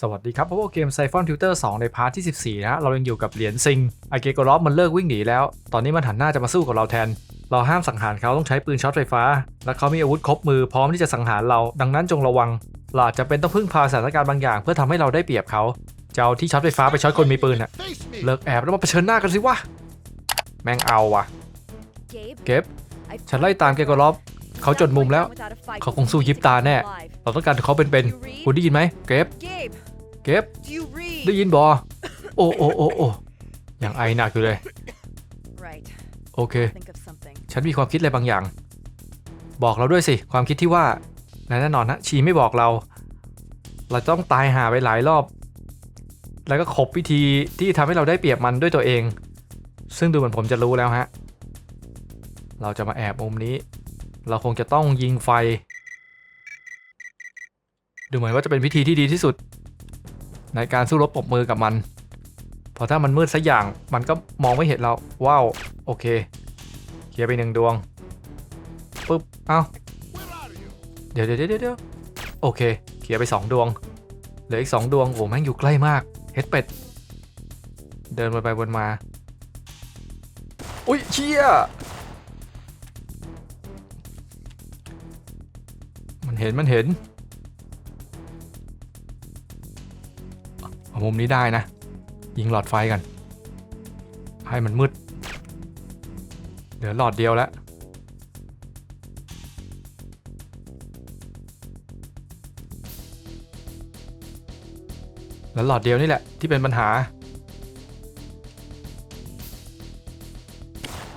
สวัสดีครับเพราะว่าเกม Siphon Tutor 2ในพาร์ทที่ 14นะฮะเรายังอยู่กับเหรียญซิงไอเกโกรอฟมันเลิกวิ่งหนีแล้ว ตอนนี้มันหันหน้าจะมาสู้กับเราแทน เราห้ามสังหารเขาต้องใช้ปืนช็อตไฟฟ้า และเขามีอาวุธครบมือพร้อมที่จะสังหารเราดังนั้นจงระวังเราอาจจะเป็นต้องพึ่งพาสถานการณ์บางอย่าง เพื่อทำให้เราได้เปรียบเขาจะเอาที่ช็อตไฟฟ้าไปช็อตคนมีปืนอะเลิกแอบแล้วมาเผชิญหน้ากันสิวะแม่งเอาว่ะเก็บฉันไล่ตามเกโกรอฟเขาจนมุมแล้ว เขาคงสู้ยิบตาแน่ เราต้องการเขาเป็นๆคุณได้ยินไหมเก็บ Gabe, เก็บ do you read? ได้ยินบอโอ้โอ้โอ้โอ้ยังไอหนักอยู่เลย Right. โอเค Think of something. ฉันมีความคิดอะไรบางอย่าง บอกเราด้วยสิ ความคิดที่ว่าแน่นอนนะชีไม่บอกเรา เราต้องตายหาไปหลายรอบ แล้วก็ขบวิธีที่ทำให้เราได้เปรียบมันด้วยตัวเอง ซึ่งดูเหมือนผมจะรู้แล้วฮะ เราจะมาแอบมุมนี้ เราคงจะต้องยิงไฟ ดูเหมือนว่าจะเป็นวิธีที่ดีที่สุด ในการสู้รบปมมือกับมันเพราะถ้ามันมืดสักอย่างมันก็มองไม่เห็นเรา ว้าว โอเค เคลียร์ไปหนึ่งดวงปึ๊บ เอ้าเดี๋ยวเดี๋ยวเดี๋ยวเดี๋ยวโอเค เคลียร์ไปสองดวง เหลืออีกสองดวง โอ้แม่งอยู่ใกล้มาก เฮ็ดเป็ด เดินวนไปวนมา อุ้ยเชี่ยมันเห็นมันเห็น เอามุมนี้ได้นะ ยิงหลอดไฟกัน ให้มันมืด เหลือหลอดเดียวแล้ว แล้วหลอดเดียวนี่แหละที่เป็นปัญหา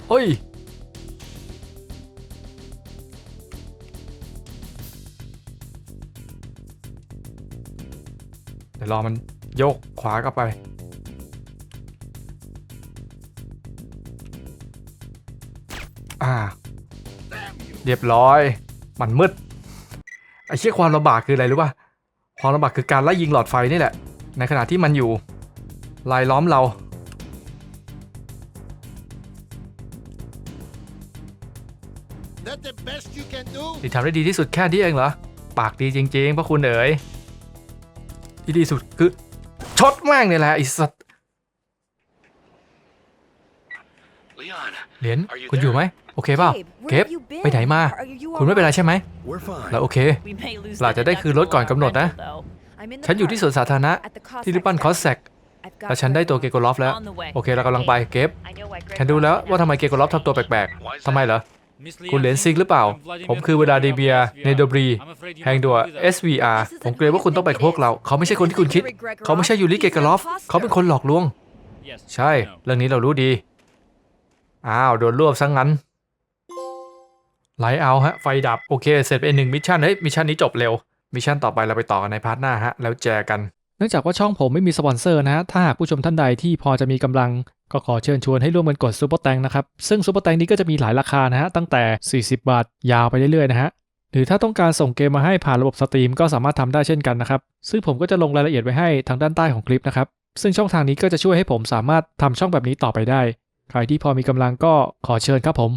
เฮ้ย เดี๋ยวรอมัน ยกขวากลับไป อ่า เรียบร้อย มันมืด ไอ้เชี่ยความลำบากคืออะไรรู้ป่ะ ความลำบากคือการไล่ยิงหลอดไฟนี่แหละ ในขณะที่มันอยู่ลายล้อมเรา That the best you can do? ที่ทำได้ดีที่สุดแค่นี้เองเหรอ ปากดีจริงๆพระคุณเอ๋ยที่ดีสุดคือ ช็อตแม่งเนี่ยแหละไอ้สัตว์ Leon, เหรียญคุณอยู่ไหมโอเคเปล่า Gabe, where เก็บ have you been? ไปไหนมา Are you คุณไม่เป็นไร alright? ใช่ไหม We're fine. แล้วโอเค We may lose เรา that จะได้คืนรถก่อนกำหนดนะ deductible on our rental, I'm in the ฉันอยู่ที่สวน park สาธารณะ at the Cossack ที่ริบบันคอสแซก I've got แล้วฉันได้ตัวเกโกลอฟ though. แล้ว On the way. โอเคเรากำลังไปเก็บ I know why Greg ฉันดูแล้ว wants me ว่า now. ทำไมเกโกลอฟทำตัวแปลก why is ๆทำไม that? เหรอ คุณเหรียญซิงหรือเปล่า ผมคือเวลาดีเบียเนโดบรี แห่งดัว SVR ผมเกรงว่าคุณต้องไปกับพวกเรา เขาไม่ใช่คนที่คุณคิด เขาไม่ใช่ยูริเกเกอรอฟ เขาเป็นคนหลอกลวง ใช่ เรื่องนี้เรารู้ดี อ้าว โดนรวบซะงั้น ไลท์เอาฮะ ไฟดับ โอเค เสร็จไปหนึ่งมิชชั่น เฮ้ย มิชชั่นนี้จบเร็ว มิชชั่นต่อไปเราไปต่อกันในพาร์ทหน้าฮะ แล้วเจอกันเนื่องจากว่าช่องผมไม่มีสปอนเซอร์นะฮะ ถ้าหากผู้ชมท่านใดที่พอจะมีกำลังก็ขอเชิญชวนให้ร่วมกันกดซูเปอร์แตงนะครับ ซึ่งซูเปอร์แตงนี้ก็จะมีหลายราคานะฮะ ตั้งแต่ 40 บาท ยาวไปเรื่อยๆนะฮะ หรือถ้าต้องการส่งเกมมาให้ผ่านระบบสตรีมก็สามารถทำได้เช่นกันนะครับ ซึ่งผมก็จะลงรายละเอียดไว้ให้ทางด้านใต้ของคลิปนะครับ ซึ่งช่องทางนี้ก็จะช่วยให้ผมสามารถทำช่องแบบนี้ต่อไปได้ ใครที่พอมีกำลังก็ขอเชิญครับผม